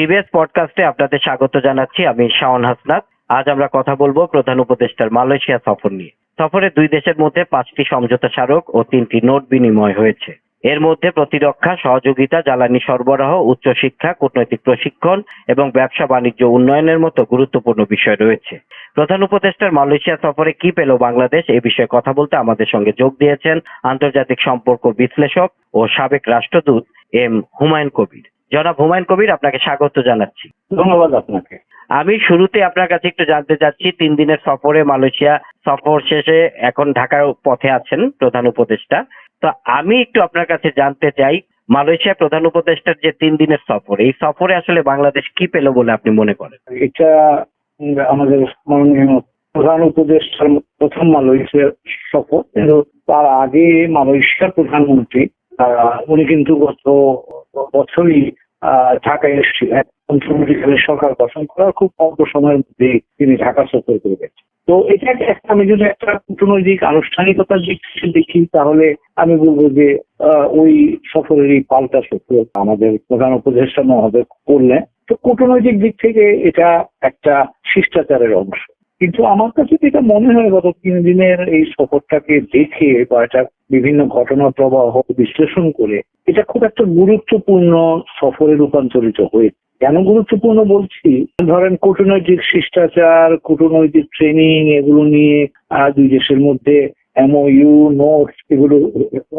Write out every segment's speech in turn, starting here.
CBS পডকাস্টে আপনাদের স্বাগত জানাচ্ছি, আমি শাওন হাসনাত। আজ আমরা কথা বলব প্রধান উপদেষ্টার মালয়েশিয়া সফর নিয়ে। সফরে দুই দেশের মধ্যে পাঁচটি সমঝোতা স্মারক ও তিনটি নোট বিনিময় হয়েছে। এর মধ্যে প্রতিরক্ষা, সহযোগিতা, জ্বালানি সরবরাহ, উচ্চশিক্ষা, কূটনৈতিক প্রশিক্ষণ এবং ব্যবসা বাণিজ্য উন্নয়নের মতো গুরুত্বপূর্ণ বিষয় রয়েছে। প্রধান উপদেষ্টার মালয়েশিয়া সফরে কি পেল বাংলাদেশ এ বিষয়ে কথা বলতে আমাদের সঙ্গে যোগ দিয়েছেন আন্তর্জাতিক সম্পর্ক বিশ্লেষক ও সাবেক রাষ্ট্রদূত এম হুমায়ুন কবির। জনাব হুমায়ুন কবির আপনাকে স্বাগত জানাচ্ছি। ধন্যবাদ আপনাকে। আমি শুরুতে আপনার কাছে একটু জানতে চাচ্ছি তিন দিনের সফরে মালয়েশিয়া সফর শেষে এখন ঢাকার পথে আছেন প্রধান উপদেষ্টা। তো আমি একটু আপনার কাছে জানতে চাই মালয়েশিয়া প্রধান উপদেষ্টার যে তিন দিনের সফর এই সফরে আসলে বাংলাদেশ কি পেল বলে আপনি মনে করেন? এটা আমাদের মাননীয় প্রধান উপদেষ্টার প্রথম মালয়েশিয়ার সফর। কিন্তু তার আগে মালয়েশিয়ার প্রধানমন্ত্রী উনি কিন্তু গত বছরই ঢাকায় এসেছিলেন। অন্তর্বর্তীকালীন সরকার গঠন করার খুব অল্প সময়ের মধ্যে তিনি ঢাকা সফর করে গেছেন। তো এটা একটা আমি যদি একটা কূটনৈতিক আনুষ্ঠানিকতার দিক দেখি, তাহলে আমি বলব যে ওই সফরেরই পাল্টা সফর আমাদের প্রধান উপদেষ্টা মহোদয় করলেন। তো কূটনৈতিক দিক থেকে এটা একটা শিষ্টাচারের অংশ। কিন্তু আমার কাছে যেটা মনে হয় গত তিন দিনের এই সফরটাকে দেখে বা এটা বিভিন্ন ঘটনা প্রবাহ বিশ্লেষণ করে এটা খুব একটা গুরুত্বপূর্ণ সফরে রূপান্তরিত হয়েছে কেন গুরুত্বপূর্ণ বলছি? ধরেন কূটনৈতিক শিষ্টাচার কূটনৈতিক ট্রেনিং এগুলো নিয়ে আহ, দুই দেশের মধ্যে এমওইউ নোটস এগুলো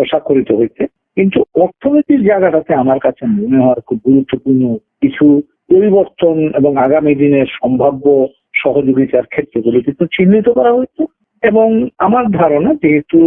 স্বাক্ষরিত হয়েছে। কিন্তু অর্থনীতির জায়গাটাতে আমার কাছে মনে হয় খুব গুরুত্বপূর্ণ কিছু পরিবর্তন এবং আগামী দিনের সম্ভাব্য সহযোগিতার ক্ষেত্রগুলো কিন্তু চিহ্নিত করা হয়েছে। এবং আমার ধারণা, যেহেতু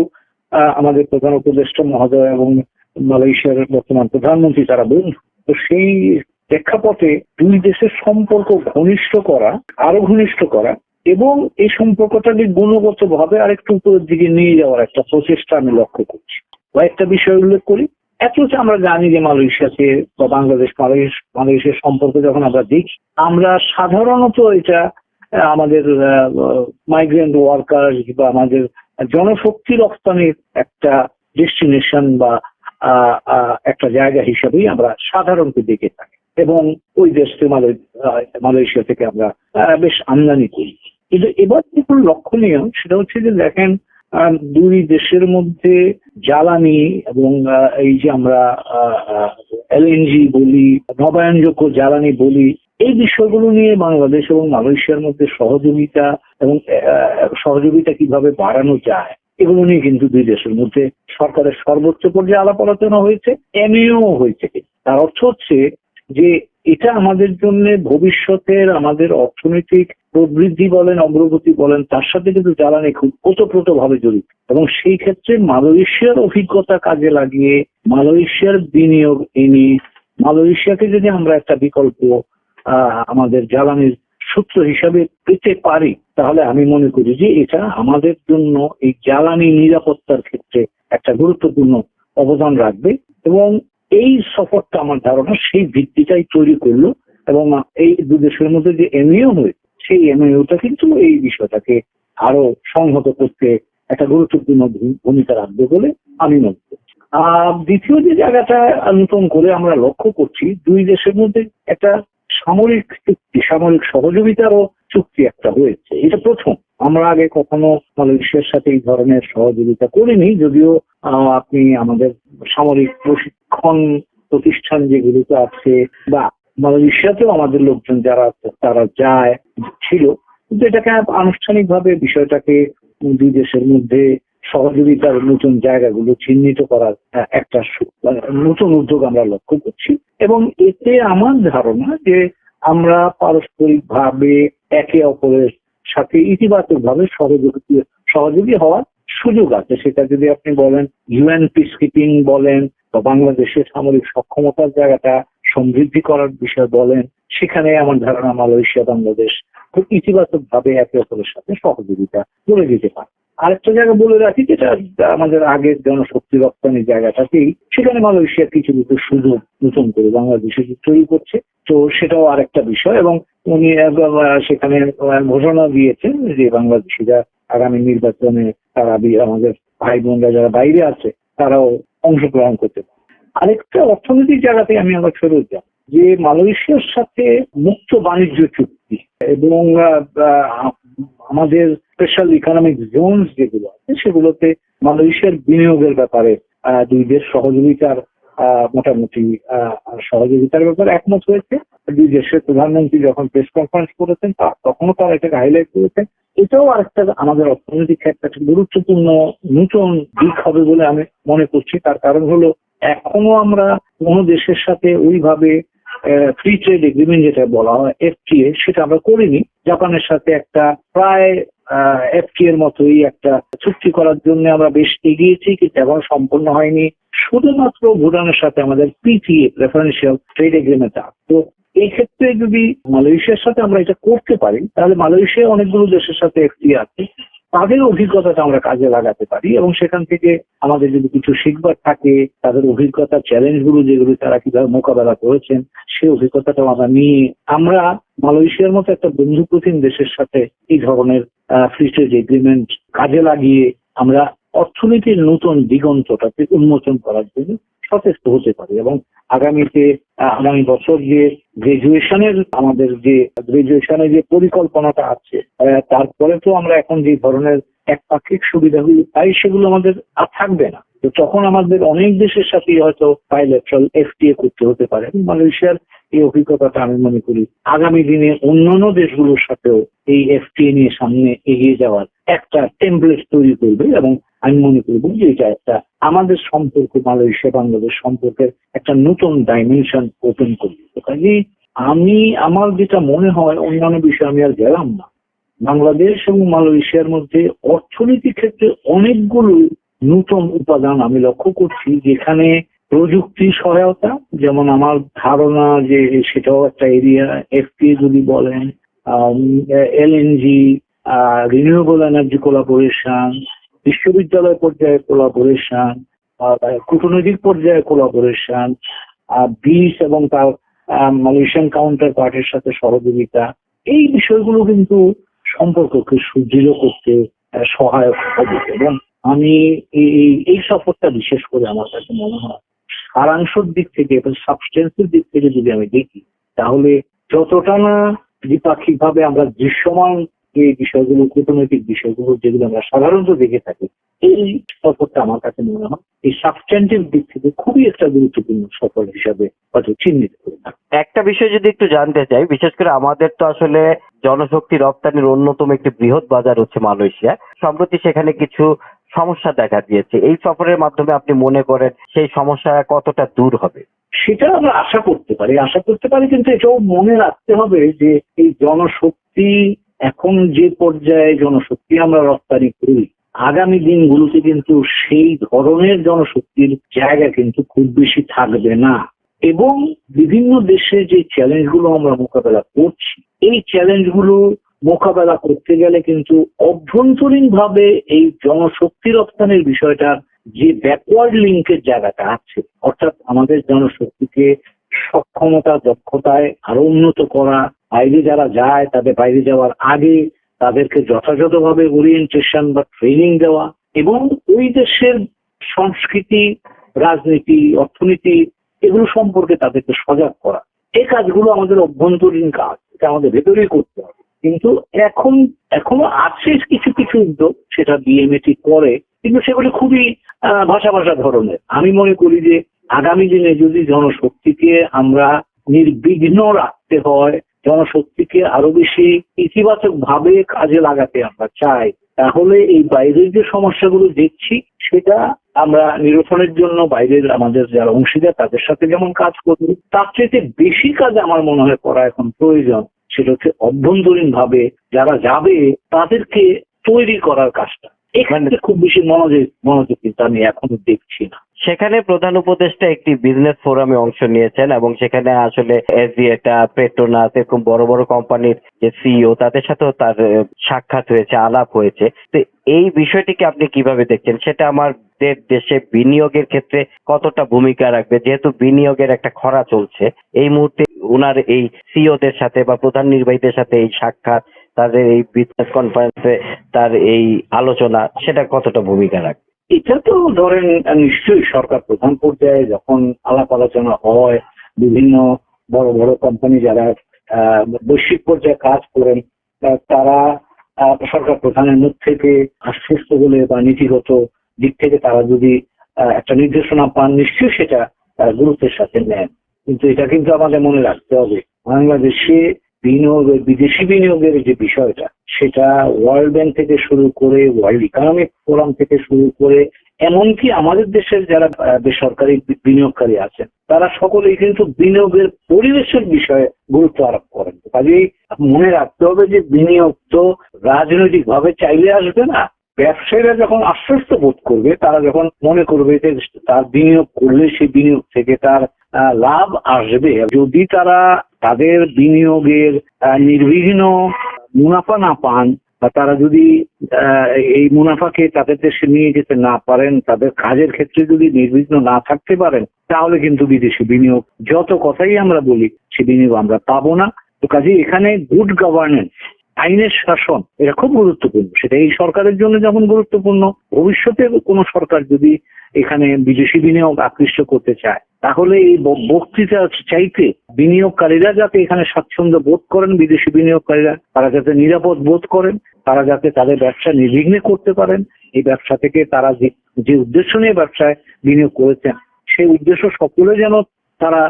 আমাদের প্রধান উপদেষ্টা মহোদয় এবং মালয়েশিয়ার বর্তমান প্রধানমন্ত্রী তারা বন্ধু, তো সেই প্রেক্ষাপটে দুই দেশের সম্পর্ক ঘনিষ্ঠ করা, আরও ঘনিষ্ঠ করা এবং এই সম্পর্কটাকে গুণগত ভাবে আরেকটু উপরের দিকে নিয়ে যাওয়ার একটা প্রচেষ্টা আমি লক্ষ্য করছি। কয়েকটা বিষয় উল্লেখ করি। এত আমরা জানি যে মালয়েশিয়াতে বা বাংলাদেশ, মালয়েশ, মালয়েশিয়ার সম্পর্ক যখন আমরা দেখি, আমরা সাধারণত এটা আমাদের মাইগ্রেন্ট ওয়ার্কার বা আমাদের জনশক্তি রপ্তানির একটা ডেস্টিনেশন বা একটা জায়গা হিসেবেই আমরা সাধারণত দেখে থাকি। এবং ওই দেশ থেকে মালয়- মালয়েশিয়া থেকে আমরা বেশ আমদানি করি। কিন্তু এবার যেগুলো লক্ষণীয়, সেটা হচ্ছে যে দেখেন আহ, দুই দেশের মধ্যে জ্বালানি এবং এই যে আমরা এলএনজি বলি নবায়নযোগ্য জ্বালানি বলি এই বিষয়গুলো নিয়ে বাংলাদেশ এবং মালয়েশিয়ার মধ্যে সহযোগিতা এবং সহযোগিতা কীভাবে বাড়ানো যায় এগুলো নিয়ে কিন্তু দুই দেশের মধ্যে সরকারের সর্বোচ্চ পর্যায়ে আলাপ আলোচনা হয়েছে এমইও হয়েছে। তার অর্থ হচ্ছে যে এটা আমাদের জন্য ভবিষ্যতের আমাদের অর্থনৈতিক প্রবৃদ্ধি বলেন, অগ্রগতি বলেন, তার সাথে কিন্তু জ্বালানি খুব ওতপ্রোত ভাবে জড়িত। এবং সেই ক্ষেত্রে মালয়েশিয়ার অভিজ্ঞতা কাজে লাগিয়ে মালয়েশিয়ার বিনিয়োগ এনে মালয়েশিয়াকে যদি আমরা একটা বিকল্প আমাদের জ্বালানির সূত্র হিসাবে পেতে পারি, তাহলে আমি মনে করি যে এটা আমাদের জন্য এই জ্বালানি নিরাপত্তার ক্ষেত্রে একটা গুরুত্বপূর্ণ অবদান রাখবে। এবং এই সফরটা আমার ধারণা সেই ভিত্তিটাই তৈরি করল এবং এই দু দেশের মধ্যে যে এমইও হয়েছে সেই এমইওটা কিন্তু এই বিষয়টাকে আরও সংহত করতে একটা গুরুত্বপূর্ণ ভূমিকা রাখবে বলে আমি মনে করি। আর দ্বিতীয় যে জায়গাটা নতুন করে আমরা লক্ষ্য করছি, দুই দেশের মধ্যে একটা সামরিক চুক্তি, সামরিক সহযোগিতারও চুক্তি একটা হয়েছে। এটা প্রথম। আমরা আগে কখনো মালয়েশিয়ার সাথে এই ধরনের সহযোগিতা করিনি, যদিও আপনি আমাদের সামরিক প্রশিক্ষণ প্রতিষ্ঠান যেগুলোতে আছে, বা মালয়েশিয়াতেও আমাদের লোকজন যারা তারা যায়, ছিল। কিন্তু এটাকে আনুষ্ঠানিকভাবে বিষয়টাকে দুই দেশের মধ্যে সহযোগিতার নতুন জায়গাগুলো চিহ্নিত করার একটা মানে নতুন উদ্যোগ আমরা লক্ষ্য করছি। এবং এতে আমার ধারণা যে আমরা পারস্পরিক ভাবে একে অপরের সাথে ইতিবাচক ভাবে সহযোগী সহযোগী হওয়ার সুযোগ আছে। সেটা যদি আপনি বলেন ইউএন পিস কিপিং বলেন বা বাংলাদেশের সামরিক সক্ষমতার জায়গাটা সমৃদ্ধি করার বিষয় বলেন, সেখানে আমার ধারণা মালয়েশিয়া, বাংলাদেশ খুব ইতিবাচক ভাবে একে অপরের সাথে সহযোগিতা করে দিতে পারে। আরেকটা জায়গা বলে রাখি, যেটা আমাদের আগের জনশক্তি রপ্তানির জায়গাটাতেই, সেখানে মালয়েশিয়া কিছু কিছু সুযোগ নতুন করে বাংলাদেশে তৈরি করছে। তো সেটাও আরেকটা বিষয় এবং উনি সেখানে ঘোষণা দিয়েছেন যে বাংলাদেশিরা আগামী নির্বাচনে তারা আমাদের ভাই বোনরা যারা বাইরে আছে, তারাও অংশগ্রহণ করতে পারে আরেকটা অর্থনৈতিক জায়গাতে আমি আবার ফেরত যাব, যে মালয়েশিয়ার সাথে মুক্ত বাণিজ্য চুক্তি এবং আমাদের স্পেশাল ইকোনমিক জোনস যেগুলো আছে, সেগুলোতে মালয়েশিয়ার বিনিয়োগের ব্যাপারে দুই দেশ সহযোগিতার মোটামুটি সহযোগিতার ব্যাপারে একমত হয়েছে। দুই দেশের প্রধানমন্ত্রী যখন প্রেস কনফারেন্স করেছেন তখনও তারা এটাকে হাইলাইট করেছেন। এটাও আরেকটা আমাদের অর্থনৈতিক ক্ষেত্রে একটা গুরুত্বপূর্ণ নতুন দিক হবে বলে আমি মনে করছি। তার কারণ হলো, এখনও আমরা কোনো দেশের সাথে ওইভাবে ফ্রি ট্রেড এগ্রিমেন্ট যেটা বলা হয়, এফটিএ, সেটা আমরা করিনি। জাপানের সাথে একটা প্রায় এফটি এর মতোই একটা চুক্তি করার জন্য আমরা বেশ এগিয়েছি, কিন্তু এখন সম্পূর্ণ হয়নি। শুধুমাত্র ভুটানের সাথে আমাদের পিটিএ প্রেফারেন্সিয়াল ট্রেড এগ্রিমেন্ট তো এই ক্ষেত্রে যদি মালয়েশিয়ার সাথে আমরা এটা করতে পারি, তাহলে মালয়েশিয়া অনেকগুলো দেশের সাথে একটি আছে। তাদের অভিজ্ঞতাটা আমরা কাজে লাগাতে পারি এবং সেখান থেকে আমাদের যদি কিছু শিখবার থাকে, তাদের অভিজ্ঞতা চ্যালেঞ্জগুলো যেগুলো তারা কীভাবে মোকাবেলা করেছেন, সেই অভিজ্ঞতাটাও আমরা নিয়ে আমরা মালয়েশিয়ার মতো একটা বন্ধুপ্রতিম দেশের সাথে এই ধরনের ফ্রি ট্রেড এগ্রিমেন্ট কাজে লাগিয়ে আমরা অর্থনীতির নতুন দিগন্তটাকে উন্মোচন করার জন্য সচেষ্ট হতে পারি এবং আগামীতে আগামী বছর যে গ্রাজুয়েশনের আমাদের যে গ্রাজুয়েশনের যে পরিকল্পনাটা আছে তারপরে তো আমরা এখন যে ধরনের একপাক্ষিক সুবিধাগুলি পাই, সেগুলো আমাদের আর থাকবে না। তো তখন আমাদের অনেক দেশের সাথেই হয়তো বাইলেট্রাল এফটিএ করতে হতে পারে। মালয়েশিয়ার এই অভিজ্ঞতাটা আমি মনে করি। আগামী দিনে অন্যান্য দেশগুলোর সাথেও এই এফটিএ নিয়ে সামনে এগিয়ে যাওয়ার একটা টেমপ্লেট তৈরি করবে এবং আমি মনে করব যে এটা একটা আমাদের সম্পর্ক, মালয়েশিয়া, বাংলাদেশ সম্পর্কের একটা নতুন ডাইমেনশন ওপেন করবে। তো কাজেই আমি, আমার যেটা মনে হয়, অন্যান্য বিষয়ে আমি আর গেলাম না। বাংলাদেশ এবং মালয়েশিয়ার মধ্যে অর্থনীতির ক্ষেত্রে অনেকগুলো নতুন উপাদান আমি লক্ষ্য করছি যেখানে প্রযুক্তি সহায়তা, যেমন আমার ধারণা যে সেটাও একটা এরিয়া এফপি যদি বলেন এলএনজি রিনিউয়েবল এনার্জি কোলাবোরেশন বিশ্ববিদ্যালয় পর্যায়ে কোলাবোরেশন কূটনৈতিক পর্যায়ে কোলাবোরেশন বিষ এবং তার মালয়েশিয়ান কাউন্টার পার্টির সাথে সহযোগিতা, এই বিষয়গুলো কিন্তু সম্পর্ককে সুদৃঢ় করতে সহায়ক হবে। এবং আমি এই সফরটা বিশেষ করে আমার কাছে মনে হয় সারাংশের দিক থেকে সাবস্টেন্সের দিক থেকে যদি আমি দেখি, তাহলে যতটা না দ্বিপাক্ষিক ভাবে আমরা দৃশ্যমান যে বিষয়গুলো, কূটনৈতিক বিষয়গুলো যেগুলো আমরা সাধারণত দেখে থাকি, এই সফরটা আমার কাছে মনে হয় এই সাবস্টেন্টিভ দিক থেকে খুবই একটা গুরুত্বপূর্ণ সফর হিসাবে হয়তো চিহ্নিত করে একটা বিষয় যদি একটু জানতে চাই, বিশেষ করে আমাদের তো আসলে জনশক্তি রপ্তানির অন্যতম একটি বৃহৎ বাজার হচ্ছে মালয়েশিয়া। সম্প্রতি সেখানে কিছু সমস্যা দেখা দিয়েছে। এই সফরের মাধ্যমে আপনি মনে করেন সেই সমস্যা কতটা দূর হবে? সেটা আমরা আশা করতে পারি। আশা করতে পারি কিন্তু এটাও মনে রাখতে হবে যে এই জনশক্তি এখন যে পর্যায়ে জনশক্তি আমরা রপ্তানি করি, আগামী দিনগুলোতে কিন্তু সেই ধরনের জনশক্তির জায়গা কিন্তু খুব বেশি থাকবে না। এবং বিভিন্ন দেশে যে চ্যালেঞ্জগুলো আমরা মোকাবেলা করছি, এই চ্যালেঞ্জগুলো মোকাবেলা করতে গেলে কিন্তু অভ্যন্তরীণ ভাবে এই জনশক্তি রপ্তানির বিষয়টার যে ব্যাকওয়ার্ড লিঙ্কের জায়গাটা আছে, অর্থাৎ আমাদের জনশক্তিকে সক্ষমতা, দক্ষতায় আরও উন্নত করা, বাইরে যারা যায় তাদের বাইরে যাওয়ার আগে তাদেরকে যথাযথভাবে ওরিয়েন্টেশন বা ট্রেনিং দেওয়া এবং ওই দেশের সংস্কৃতি, রাজনীতি, অর্থনীতি এগুলো সম্পর্কে তাদেরকে সজাগ করা। এই কাজগুলো আমাদের অভ্যন্তরীণ কাজ, এটা আমাদের ভেতরেই করতে হবে। কিন্তু এখন, এখনও আছে কিছু কিছু উদ্যোগ, সেটা বিএমএটি করে, কিন্তু সেগুলি খুবই ভাষা ভাষা ধরনের। আমি মনে করি যে আগামী দিনে যদি জনশক্তিকে আমরা নির্বিঘ্ন রাখতে হয়, জনশক্তিকে আরও বেশি ইতিবাচক ভাবে কাজে লাগাতে আমরা চাই, তাহলে এই বাইরের যে সমস্যাগুলো দেখছি, সেটা আমরা নিরসনের জন্য বাইরের আমাদের যারা অংশীদার, তাদের সাথে যেমন কাজ করব তার চাইতে বেশি কাজ আমার মনে হয় করা এখন প্রয়োজন। সেটা হচ্ছে অভ্যন্তরীণ ভাবে যারা যাবে তাদেরকে তৈরি করার কাজটা। এখানে খুব বেশি মনোযোগ মনোযোগ কিন্তু আমি এখনও দেখছি না। সেখানে প্রধান উপদেষ্টা একটি বিজনেস ফোরামে অংশ নিয়েছেন এবং সেখানে আসলে এসডিএটা পেট্রোনাস এরকম বড় বড় কোম্পানির যে সিইও তাদের সাথেও তার সাক্ষাৎ হয়েছে আলাপ হয়েছে। তো এই বিষয়টিকে আপনি কীভাবে দেখছেন? সেটা আমাদের দেশে বিনিয়োগের ক্ষেত্রে কতটা ভূমিকা রাখবে? যেহেতু বিনিয়োগের একটা খরা চলছে এই মুহূর্তে ওনার এই সিইওদের সাথে বা প্রধান নির্বাহীদের সাথে এই সাক্ষাৎ, তাদের এই বিজনেস কনফারেন্সে তার এই আলোচনা, সেটা কতটা ভূমিকা রাখবে? এটা তো ধরেন, নিশ্চয়ই সরকার প্রধান পর্যায়ে যখন আলাপ আলোচনা হয়, বিভিন্ন বড় বড় কোম্পানি যারা বৈশ্বিক পর্যায়ে কাজ করেন তারা সরকার প্রধানের মুখ থেকে আশ্বস্ত বলে বা নীতিগত দিক থেকে তারা যদি একটা নির্দেশনা পান, নিশ্চয়ই সেটা গুরুত্বের সাথে নেন। কিন্তু এটা কিন্তু আমাদের মনে রাখতে হবে। বাংলাদেশে বিনিয়োগের বিদেশি বিনিয়োগের যে বিষয়টা, সেটা ওয়ার্ল্ড ব্যাংক থেকে শুরু করে ওয়ার্ল্ড ইকোনমিক ফোরাম থেকে শুরু করে এমনকি আমাদের দেশের যারা বেসরকারি বিনিয়োগকারী আছেন, তারা সকলেই কিন্তু বিনিয়োগের পরিবেশের বিষয়ে গুরুত্ব আরোপ করেন। কাজেই মনে রাখতে হবে যে বিনিয়োগ তো রাজনৈতিক ভাবে চাইলে আসবে না ব্যবসায়ীরা যখন আশ্বস্ত বোধ করবে, তারা যখন মনে করবে যে তার বিনিয়োগ করলে সেই বিনিয়োগ থেকে তার লাভ আসবে। যদি তারা তাদের বিনিয়োগের নির্বিঘ্ন মুনাফা না পান বা তারা যদি এই মুনাফাকে তাদের দেশে নিয়ে যেতে না পারেন, তাদের কাজের ক্ষেত্রে যদি নির্বিঘ্ন না থাকতে পারেন, তাহলে কিন্তু বিদেশি বিনিয়োগ, যত কথাই আমরা বলি, সে বিনিয়োগ আমরা পাবো না। তো কাজে এখানে গুড গভর্নেন্স আইনের শাসন, এটা খুব গুরুত্বপূর্ণ। সেটা এই সরকারের জন্য যেমন গুরুত্বপূর্ণ ভবিষ্যতে কোনো সরকার যদি এখানে বিদেশি বিনিয়োগ আকৃষ্ট করতে চায়, তাহলে এই বক্তৃতা চাইতে বিনিয়োগকারীরা যাতে এখানে স্বাচ্ছন্দ্য বোধ করেন, বিদেশি বিনিয়োগকারীরা, তারা যাতে নিরাপদ বোধ করেন, তারা যাতে তাদের ব্যবসা নির্বিঘ্নে করতে পারেন, এই ব্যবসা থেকে তারা যে যে উদ্দেশ্য নিয়ে ব্যবসায় বিনিয়োগ করেছেন, সেই উদ্দেশ্য সকলে যেন তারা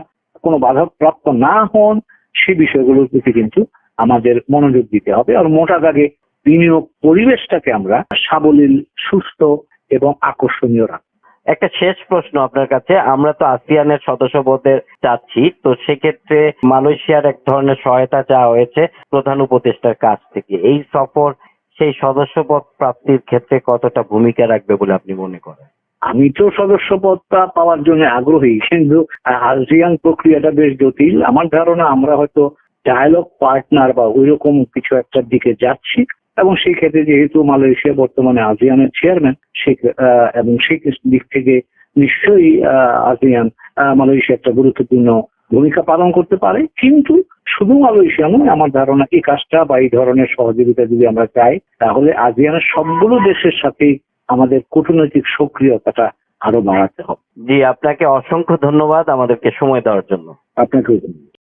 কোনো বাধা প্রাপ্ত না হন, সে বিষয়গুলোর প্রতি কিন্তু আমাদের মনোযোগ দিতে হবে আর মোটা দাগে বিনিয়োগ পরিবেশটাকে আমরা সাবলীল সুস্থ এবং আকর্ষণীয় রাখব। একটা শেষ প্রশ্ন আপনার কাছে। আমরা তো আসিয়ানের সদস্য পদে চাচ্ছি তো সেক্ষেত্রে মালয়েশিয়ার এক ধরনের সহায়তা চাওয়া হয়েছে প্রধান উপদেষ্টার কাছ থেকে। এই সফর সেই সদস্য পদ প্রাপ্তির ক্ষেত্রে কতটা ভূমিকা রাখবে বলে আপনি মনে করেন? আমি তো সদস্য পদটা পাওয়ার জন্য আগ্রহী কিন্তু আসিয়ান প্রক্রিয়াটা বেশ জটিল। আমার ধারণা আমরা হয়তো ডায়ালগ পার্টনার বা ওইরকম কিছু একটার দিকে যাচ্ছি এবং সেই ক্ষেত্রে যেহেতু মালয়েশিয়া বর্তমানে আসিয়ানের চেয়ারম্যান সে এবং সেই দিক থেকে নিশ্চয়ই আসিয়ান মালয়েশিয়া একটা গুরুত্বপূর্ণ ভূমিকা পালন করতে পারে। কিন্তু শুধু মালয়েশিয়া নয় আমার ধারণা এই কাজটা বা এই ধরনের সহযোগিতা যদি আমরা চাই তাহলে আসিয়ানের সবগুলো দেশের সাথেই আমাদের কূটনৈতিক সক্রিয়তাটা আরও বাড়াতে হবে। জি আপনাকে অসংখ্য ধন্যবাদ আমাদেরকে সময় দেওয়ার জন্য। আপনাকেও ধন্যবাদ।